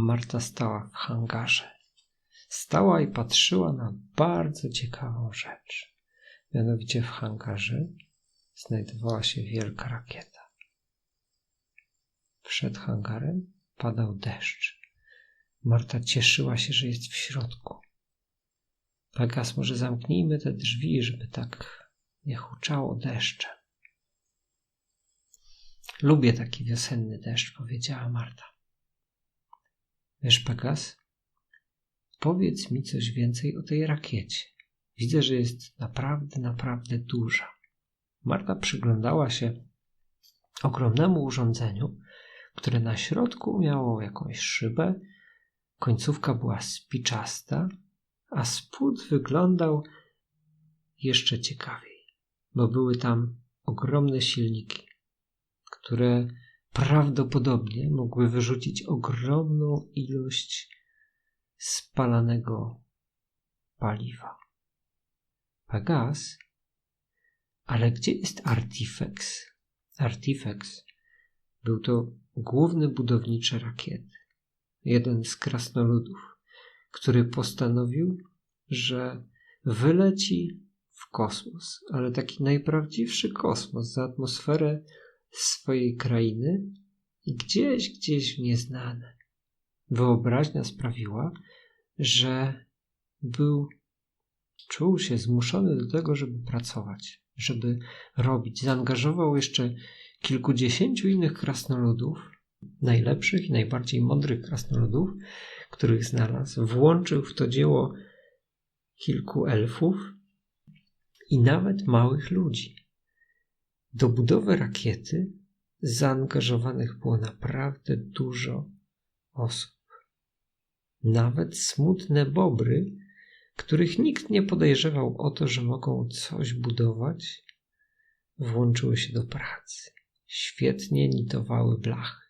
Marta stała w hangarze. Stała i patrzyła na bardzo ciekawą rzecz. Mianowicie w hangarze znajdowała się wielka rakieta. Przed hangarem padał deszcz. Marta cieszyła się, że jest w środku. Pegas, może zamknijmy te drzwi, żeby tak nie huczało deszczem. Lubię taki wiosenny deszcz, powiedziała Marta. Wiesz, Pegas, powiedz mi coś więcej o tej rakiecie. Widzę, że jest naprawdę, naprawdę duża. Marta przyglądała się ogromnemu urządzeniu, które na środku miało jakąś szybę, końcówka była spiczasta, a spód wyglądał jeszcze ciekawiej, bo były tam ogromne silniki, które prawdopodobnie mogły wyrzucić ogromną ilość spalanego paliwa. Pegas? Ale gdzie jest Artifex? Artifex był to główny budowniczy rakiety, jeden z krasnoludów, który postanowił, że wyleci w kosmos, ale taki najprawdziwszy kosmos za atmosferę swojej krainy i gdzieś, gdzieś w nieznane. Wyobraźnia sprawiła, że był, czuł się zmuszony do tego, żeby pracować, żeby robić. Zaangażował jeszcze kilkudziesięciu innych krasnoludów, najlepszych i najbardziej mądrych krasnoludów, których znalazł. Włączył w to dzieło kilku elfów i nawet małych ludzi. Do budowy rakiety zaangażowanych było naprawdę dużo osób. Nawet smutne bobry, których nikt nie podejrzewał o to, że mogą coś budować, włączyły się do pracy. Świetnie nitowały blachy.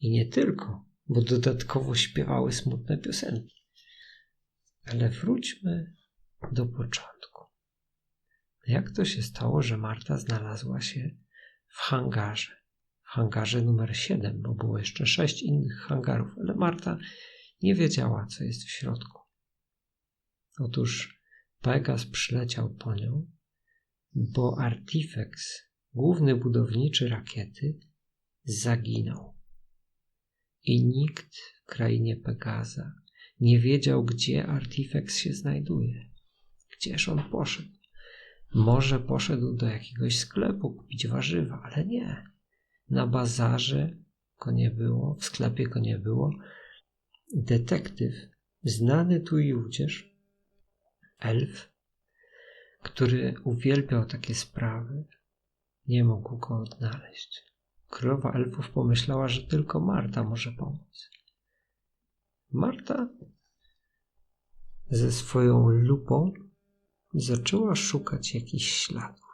I nie tylko, bo dodatkowo śpiewały smutne piosenki. Ale wróćmy do początku. Jak to się stało, że Marta znalazła się w hangarze? W hangarze numer 7, bo było jeszcze sześć innych hangarów, ale Marta nie wiedziała, co jest w środku. Otóż Pegas przyleciał po nią, bo Artifex, główny budowniczy rakiety, zaginął. I nikt w krainie Pegaza nie wiedział, gdzie Artifex się znajduje. Gdzież on poszedł? Może poszedł do jakiegoś sklepu kupić warzywa, ale nie. Na bazarze go nie było, w sklepie go nie było. Detektyw, znany tu i ówdzież, elf, który uwielbiał takie sprawy, nie mógł go odnaleźć. Królowa elfów pomyślała, że tylko Marta może pomóc. Marta ze swoją lupą zaczęła szukać jakichś śladów.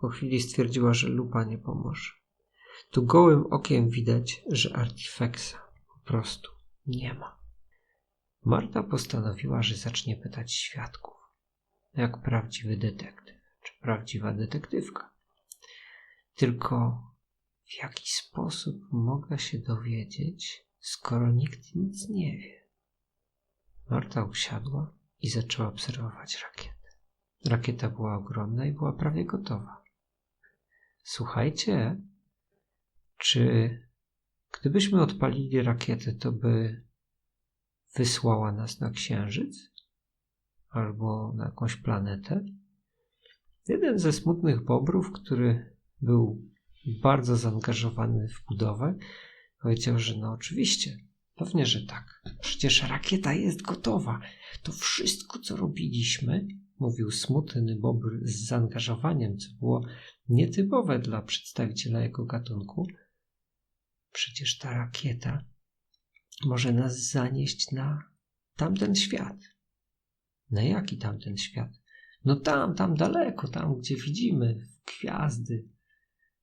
Po chwili stwierdziła, że lupa nie pomoże. Tu gołym okiem widać, że artifeksa po prostu nie ma. Marta postanowiła, że zacznie pytać świadków, jak prawdziwy detektyw, czy prawdziwa detektywka. Tylko w jaki sposób mogła się dowiedzieć, skoro nikt nic nie wie? Marta usiadła i zaczęła obserwować rakietę. Rakieta była ogromna i była prawie gotowa. Słuchajcie, czy gdybyśmy odpalili rakietę, to by wysłała nas na Księżyc albo na jakąś planetę? Jeden ze smutnych bobrów, który był bardzo zaangażowany w budowę, powiedział, że no oczywiście, pewnie, że tak. Przecież rakieta jest gotowa. To wszystko, co robiliśmy, mówił smutny bobr z zaangażowaniem, co było nietypowe dla przedstawiciela jego gatunku. Przecież ta rakieta może nas zanieść na tamten świat. Na jaki tamten świat? No tam, tam daleko, tam gdzie widzimy gwiazdy,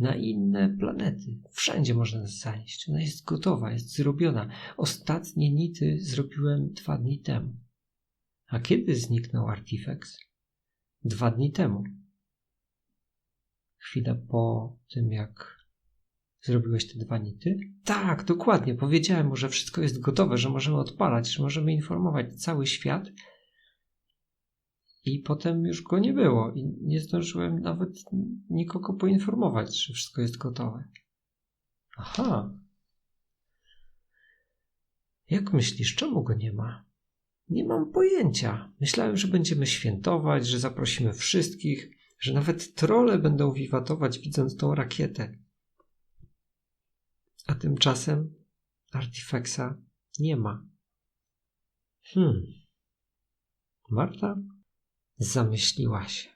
na inne planety. Wszędzie można nas zanieść. Ona jest gotowa, jest zrobiona. Ostatnie nity zrobiłem dwa dni temu. A kiedy zniknął Artifex? Dwa dni temu. Chwilę po tym, jak Zrobiłeś te dwa nity? Tak, dokładnie. Powiedziałem mu, że wszystko jest gotowe, że możemy odpalać, że możemy informować cały świat. I potem już go nie było i nie zdążyłem nawet nikogo poinformować, że wszystko jest gotowe. Aha. Jak myślisz, czemu go nie ma? Nie mam pojęcia. Myślałem, że będziemy świętować, że zaprosimy wszystkich, że nawet trole będą wiwatować, widząc tą rakietę. A tymczasem Artifexa nie ma. Hmm. Marta zamyśliła się.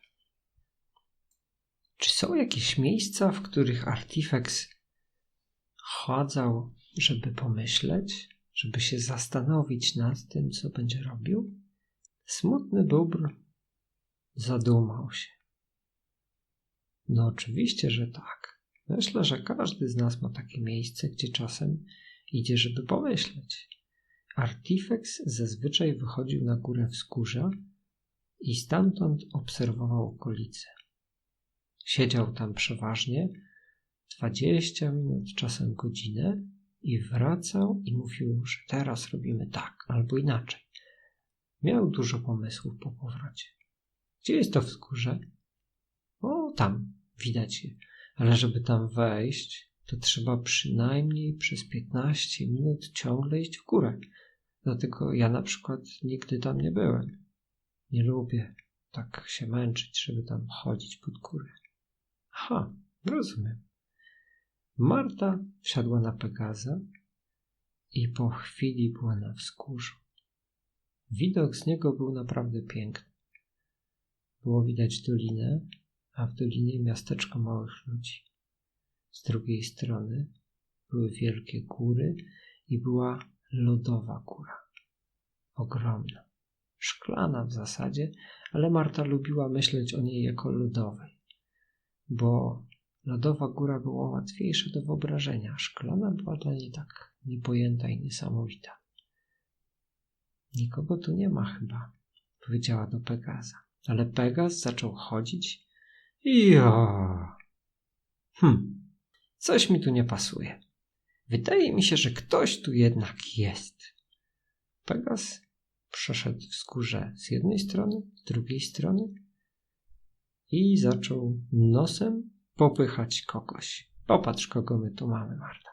Czy są jakieś miejsca, w których Artifex chodzał, żeby pomyśleć, żeby się zastanowić nad tym, co będzie robił? Smutny dóbr zadumał się. No oczywiście, że tak. Myślę, że każdy z nas ma takie miejsce, gdzie czasem idzie, żeby pomyśleć. Artifex zazwyczaj wychodził na górę wzgórza i stamtąd obserwował okolice. Siedział tam przeważnie dwadzieścia minut, czasem godzinę i wracał i mówił, że teraz robimy tak albo inaczej. Miał dużo pomysłów po powrocie. Gdzie jest to wzgórze? O, tam, widać je. Ale żeby tam wejść, to trzeba przynajmniej przez 15 minut ciągle iść w górę. Dlatego ja na przykład nigdy tam nie byłem. Nie lubię tak się męczyć, żeby tam chodzić pod górę. Aha, rozumiem. Marta wsiadła na Pegaza i po chwili była na wzgórzu. Widok z niego był naprawdę piękny. Było widać dolinę, a w dolinie miasteczko małych ludzi. Z drugiej strony były wielkie góry i była lodowa góra. Ogromna, szklana w zasadzie, ale Marta lubiła myśleć o niej jako lodowej, bo lodowa góra była łatwiejsza do wyobrażenia, szklana była dla niej tak niepojęta i niesamowita. Nikogo tu nie ma chyba, powiedziała do Pegaza. Ale Pegaz zaczął chodzić ja. Hm, coś mi tu nie pasuje. Wydaje mi się, że ktoś tu jednak jest. Pegas przeszedł wzgórze z jednej strony, z drugiej strony i zaczął nosem popychać kogoś. Popatrz, kogo my tu mamy, Marta.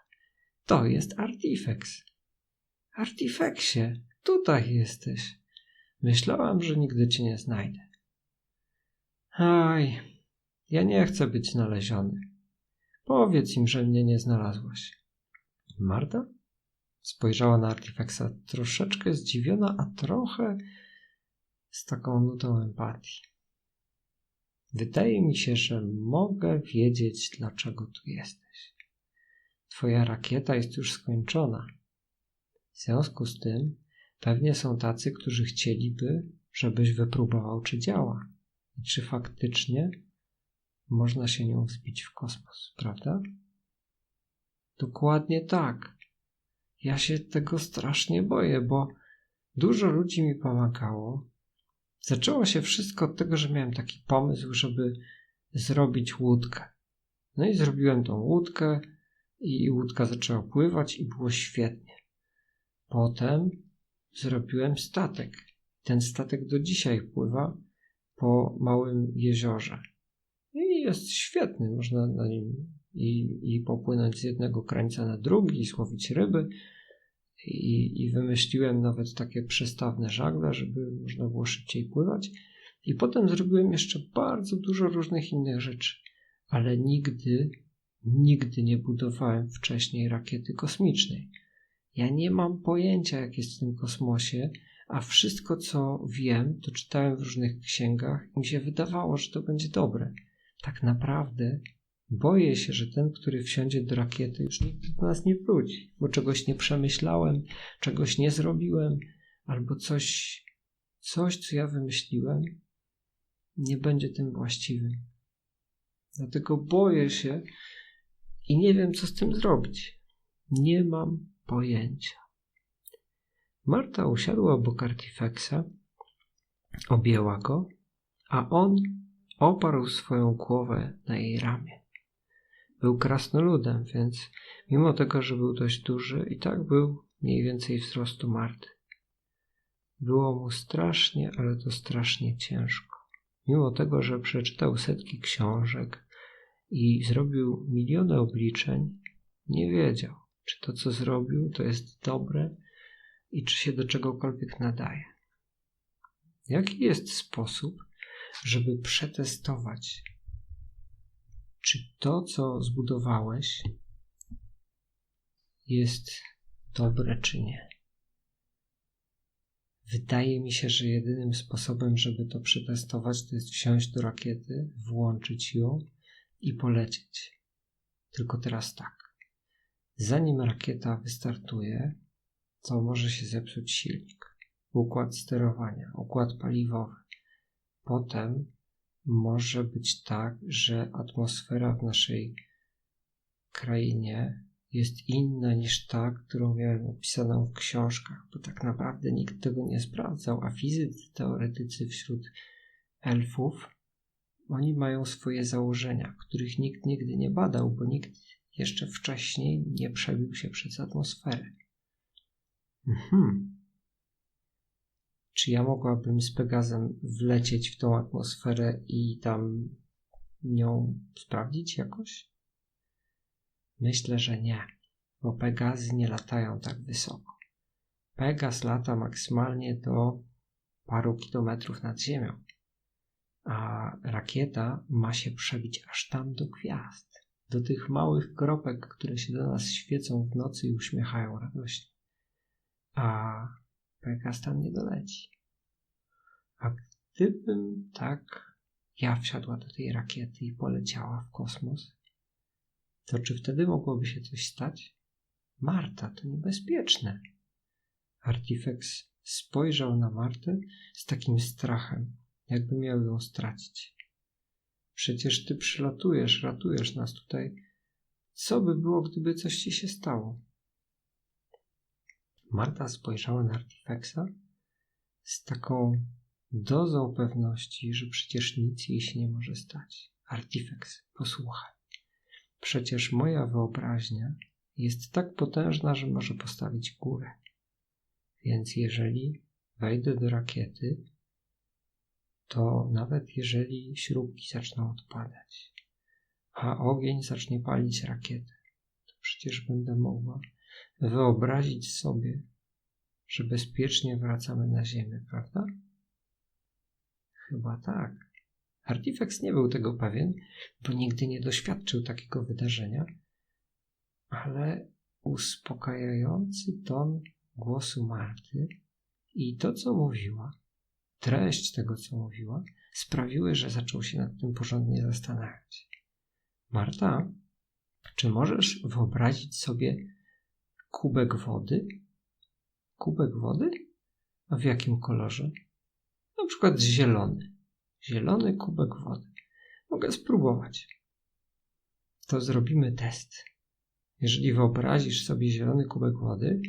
To jest Artifex. Artifexie, tutaj jesteś. Myślałam, że nigdy cię nie znajdę. Aj, ja nie chcę być znaleziony. Powiedz im, że mnie nie znalazłaś. Marta spojrzała na Artifexa troszeczkę zdziwiona, a trochę z taką nutą empatii. Wydaje mi się, że mogę wiedzieć, dlaczego tu jesteś. Twoja rakieta jest już skończona. W związku z tym pewnie są tacy, którzy chcieliby, żebyś wypróbował, czy działa i czy faktycznie można się nią wzbić w kosmos, prawda? Dokładnie tak. Ja się tego strasznie boję, bo dużo ludzi mi pomagało. Zaczęło się wszystko od tego, że miałem taki pomysł, żeby zrobić łódkę. No i zrobiłem tą łódkę i łódka zaczęła pływać i było świetnie. Potem zrobiłem statek. Ten statek do dzisiaj pływa po małym jeziorze jest świetny. Można na nim i, i popłynąć z jednego krańca na drugi, i złowić ryby. I, I wymyśliłem nawet takie przestawne żagle, żeby można było szybciej pływać. I potem zrobiłem jeszcze bardzo dużo różnych innych rzeczy, ale nigdy, nigdy nie budowałem wcześniej rakiety kosmicznej. Ja nie mam pojęcia, jak jest w tym kosmosie, a wszystko, co wiem, to czytałem w różnych księgach i mi się wydawało, że to będzie dobre tak naprawdę boję się, że ten, który wsiądzie do rakiety, już nigdy do nas nie wróci, bo czegoś nie przemyślałem, czegoś nie zrobiłem, albo coś, coś, co ja wymyśliłem, nie będzie tym właściwym. Dlatego boję się i nie wiem, co z tym zrobić. Nie mam pojęcia. Marta usiadła obok Artifexa, objęła go, a on oparł swoją głowę na jej ramię. Był krasnoludem, więc mimo tego, że był dość duży, i tak był mniej więcej wzrostu Marty. Było mu strasznie, ale to strasznie ciężko. Mimo tego, że przeczytał setki książek i zrobił miliony obliczeń, nie wiedział, czy to, co zrobił, to jest dobre i czy się do czegokolwiek nadaje. Jaki jest sposób, żeby przetestować, czy to, co zbudowałeś, jest dobre, czy nie? Wydaje mi się, że jedynym sposobem, żeby to przetestować, to jest wsiąść do rakiety, włączyć ją i polecieć. Tylko teraz tak. Zanim rakieta wystartuje, to może się zepsuć silnik, układ sterowania, układ paliwowy. Potem może być tak, że atmosfera w naszej krainie jest inna niż ta, którą miałem opisaną w książkach, bo tak naprawdę nikt tego nie sprawdzał, a fizycy, teoretycy wśród elfów, oni mają swoje założenia, których nikt nigdy nie badał, bo nikt jeszcze wcześniej nie przebił się przez atmosferę. Mhm. Czy ja mogłabym z Pegazem wlecieć w tą atmosferę i tam nią sprawdzić jakoś? Myślę, że nie, bo Pegazy nie latają tak wysoko. Pegaz lata maksymalnie do paru kilometrów nad ziemią, a rakieta ma się przebić aż tam do gwiazd, do tych małych kropek, które się do nas świecą w nocy i uśmiechają radośnie. A Pegaz tam nie doleci. A gdybym tak ja wsiadła do tej rakiety i poleciała w kosmos, to czy wtedy mogłoby się coś stać? Marta, to niebezpieczne. Artifex spojrzał na Martę z takim strachem, jakby miał ją stracić. Przecież ty przylatujesz, ratujesz nas tutaj. Co by było, gdyby coś ci się stało? Marta spojrzała na Artifexa z taką dozą pewności, że przecież nic jej się nie może stać. Artifex, posłuchaj. Przecież moja wyobraźnia jest tak potężna, że może postawić górę. Więc jeżeli wejdę do rakiety, to nawet jeżeli śrubki zaczną odpadać, a ogień zacznie palić rakietę, to przecież będę mogła wyobrazić sobie, że bezpiecznie wracamy na Ziemię, prawda? Chyba tak. Artifex nie był tego pewien, bo nigdy nie doświadczył takiego wydarzenia, ale uspokajający ton głosu Marty i to, co mówiła, treść tego, co mówiła, sprawiły, że zaczął się nad tym porządnie zastanawiać. Marta, czy możesz wyobrazić sobie kubek wody? Kubek wody? A w jakim kolorze? Na przykład zielony zielony kubek wody. Mogę spróbować. To zrobimy test. Jeżeli wyobrazisz sobie zielony kubek wody,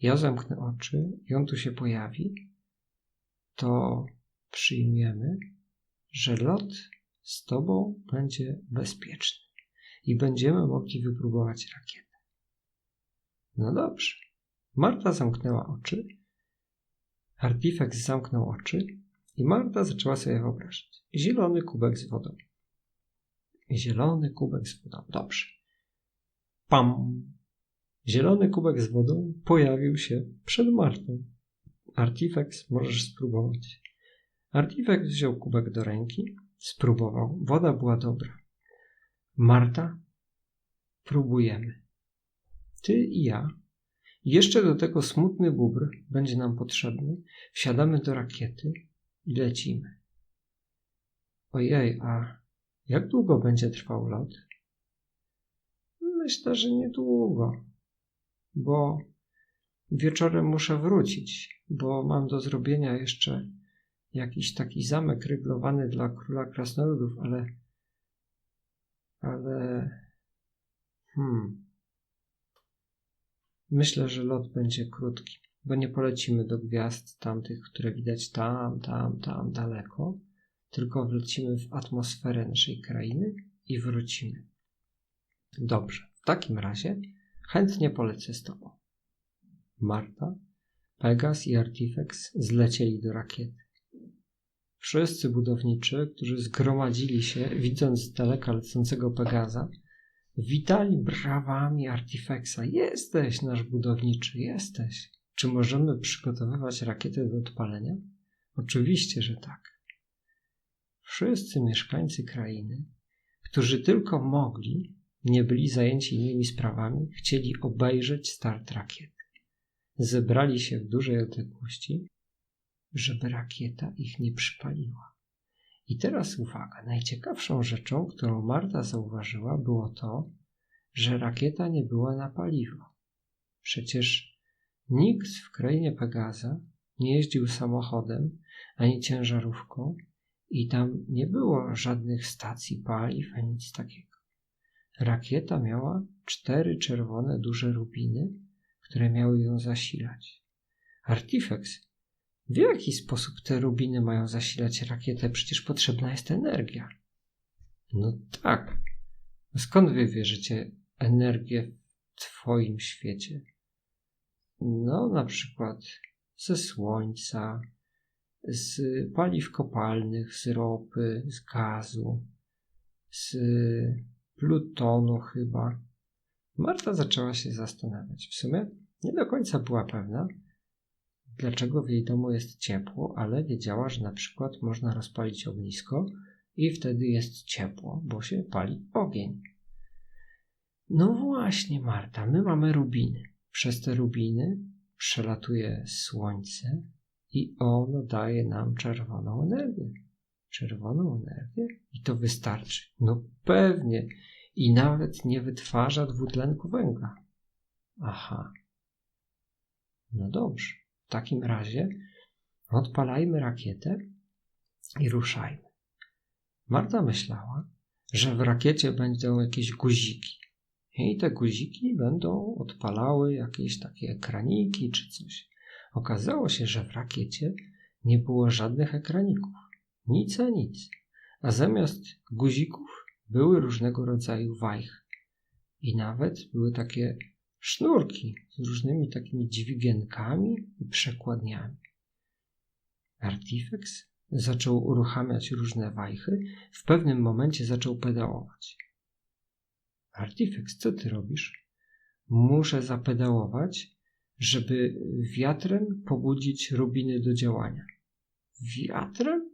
ja zamknę oczy i on tu się pojawi, to przyjmiemy, że lot z tobą będzie bezpieczny i będziemy mogli wypróbować rakietę. No dobrze. Marta zamknęła oczy, Artifex zamknął oczy i Marta zaczęła sobie wyobrażać. Zielony kubek z wodą. Zielony kubek z wodą. Dobrze. Pam! Zielony kubek z wodą pojawił się przed Martą. Artifex możesz spróbować. Artifex wziął kubek do ręki, spróbował. Woda była dobra. Marta, próbujemy. Ty i ja. Jeszcze do tego smutny bubr będzie nam potrzebny. Wsiadamy do rakiety i lecimy. Ojej, a jak długo będzie trwał lot? Myślę, że niedługo, bo wieczorem muszę wrócić, bo mam do zrobienia jeszcze jakiś taki zamek ryglowany dla króla krasnoludów, ale. Ale. Hmm. Myślę, że lot będzie krótki bo nie polecimy do gwiazd tamtych, które widać tam, tam, tam daleko, tylko wlecimy w atmosferę naszej krainy i wrócimy. Dobrze, w takim razie chętnie polecę z tobą. Marta, Pegas i Artifex zlecieli do rakiety. Wszyscy budowniczy, którzy zgromadzili się, widząc z daleka lecącego Pegaza, witali brawami Artifexa. Jesteś nasz budowniczy, jesteś. Czy możemy przygotowywać rakietę do odpalenia? Oczywiście, że tak. Wszyscy mieszkańcy krainy, którzy tylko mogli, nie byli zajęci innymi sprawami, chcieli obejrzeć start rakiety. Zebrali się w dużej odległości, żeby rakieta ich nie przypaliła. I teraz uwaga, najciekawszą rzeczą, którą Marta zauważyła, było to, że rakieta nie była na paliwo. Przecież nikt w krainie Pegaza nie jeździł samochodem ani ciężarówką i tam nie było żadnych stacji paliw ani nic takiego. Rakieta miała cztery czerwone duże rubiny, które miały ją zasilać. Artifex w jaki sposób te rubiny mają zasilać rakietę? Przecież potrzebna jest energia. No tak. Skąd wy wierzycie energię w Twoim świecie? No, na przykład ze słońca, z paliw kopalnych, z ropy, z gazu, z plutonu chyba. Marta zaczęła się zastanawiać. W sumie nie do końca była pewna, dlaczego w jej domu jest ciepło, ale wiedziała, że na przykład można rozpalić ognisko i wtedy jest ciepło, bo się pali ogień. No właśnie, Marta, my mamy rubiny. Przez te rubiny przelatuje słońce i ono daje nam czerwoną energię. Czerwoną energię? I to wystarczy. No pewnie. I nawet nie wytwarza dwutlenku węgla. Aha. No dobrze. W takim razie odpalajmy rakietę i ruszajmy. Marta myślała, że w rakiecie będą jakieś guziki. I te guziki będą odpalały jakieś takie ekraniki czy coś. Okazało się, że w rakiecie nie było żadnych ekraników. Nic a nic. A zamiast guzików były różnego rodzaju wajchy. I nawet były takie sznurki z różnymi takimi dźwigienkami i przekładniami. Artifex zaczął uruchamiać różne wajchy, w pewnym momencie zaczął pedałować. Artifex, co ty robisz? Muszę zapedałować, żeby wiatrem pobudzić rubiny do działania. Wiatrem?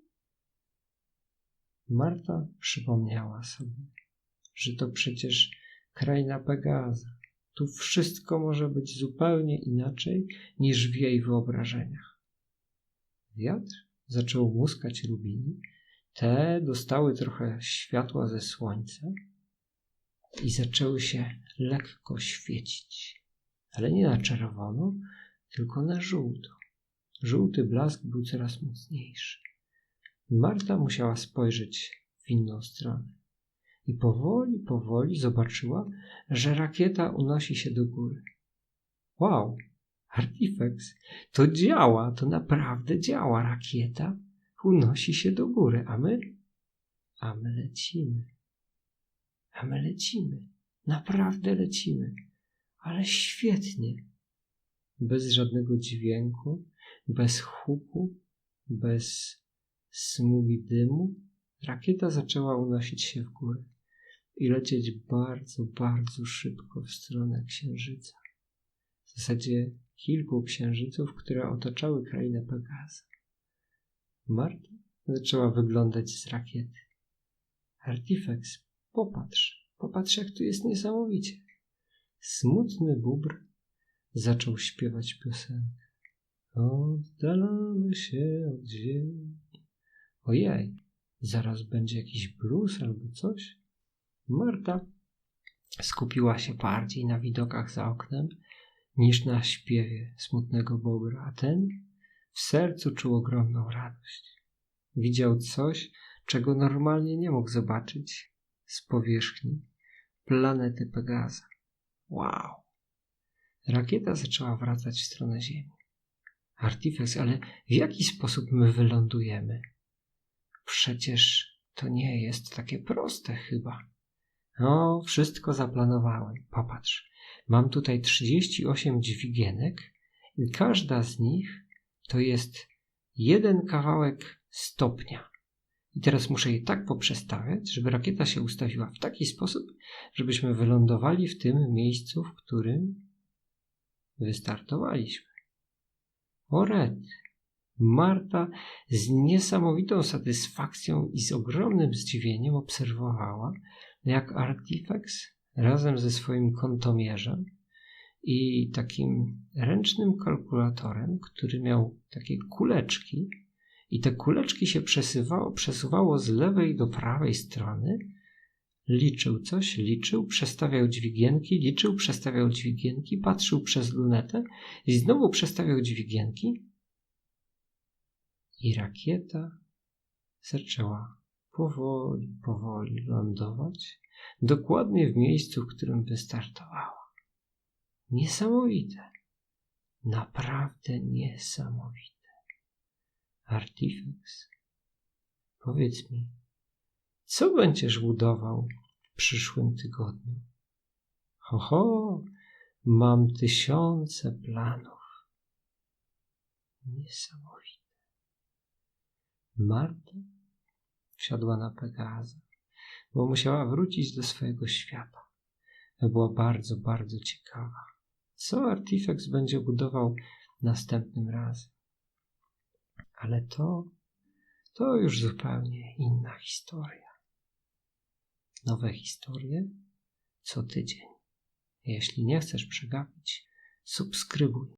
Marta przypomniała sobie, że to przecież kraina Pegaza. Tu wszystko może być zupełnie inaczej niż w jej wyobrażeniach. Wiatr zaczął muskać rubiny, te dostały trochę światła ze słońca i zaczęły się lekko świecić, ale nie na czerwono, tylko na żółto. Żółty blask był coraz mocniejszy. Marta musiała spojrzeć w inną stronę i powoli, powoli zobaczyła, że rakieta unosi się do góry. Wow, Artifex, to działa, to naprawdę działa. Rakieta unosi się do góry, a my? A my lecimy. A my lecimy. Naprawdę lecimy. Ale świetnie. Bez żadnego dźwięku, bez huku, bez smugi dymu, rakieta zaczęła unosić się w górę i lecieć bardzo, bardzo szybko w stronę księżyca. W zasadzie kilku księżyców, które otaczały krainę Pegaza. Marta zaczęła wyglądać z rakiety. Artifex, popatrz, popatrz jak tu jest niesamowicie. Smutny bóbr zaczął śpiewać piosenkę. Oddalamy się od ziemi. Ojej, zaraz będzie jakiś blues albo coś. Marta skupiła się bardziej na widokach za oknem niż na śpiewie smutnego bobra, a ten w sercu czuł ogromną radość. Widział coś, czego normalnie nie mógł zobaczyć z powierzchni planety Pegaza. Wow! Rakieta zaczęła wracać w stronę Ziemi. Artifex, ale w jaki sposób my wylądujemy? Przecież to nie jest takie proste chyba. No, wszystko zaplanowałem. Popatrz. Mam tutaj 38 dźwigienek i każda z nich to jest jeden kawałek stopnia. I teraz muszę je tak poprzestawiać, żeby rakieta się ustawiła w taki sposób, żebyśmy wylądowali w tym miejscu, w którym wystartowaliśmy. Oret! Marta z niesamowitą satysfakcją i z ogromnym zdziwieniem obserwowała, jak Artifex razem ze swoim kątomierzem i takim ręcznym kalkulatorem, który miał takie kuleczki, i te kuleczki się przesuwało, przesuwało z lewej do prawej strony, liczył coś, liczył, przestawiał dźwigienki, liczył, przestawiał dźwigienki, patrzył przez lunetę i znowu przestawiał dźwigienki. I rakieta zaczęła powoli, powoli lądować dokładnie w miejscu, w którym wystartowała. Niesamowite. Naprawdę niesamowite. Artifex, powiedz mi, co będziesz budował w przyszłym tygodniu? Ho, ho, mam tysiące planów. Niesamowite. Marta wsiadła na Pegaza, bo musiała wrócić do swojego świata. Była bardzo, bardzo ciekawa. Co Artifex będzie budował następnym razem? Ale to, to już zupełnie inna historia. Nowe historie co tydzień. Jeśli nie chcesz przegapić, subskrybuj.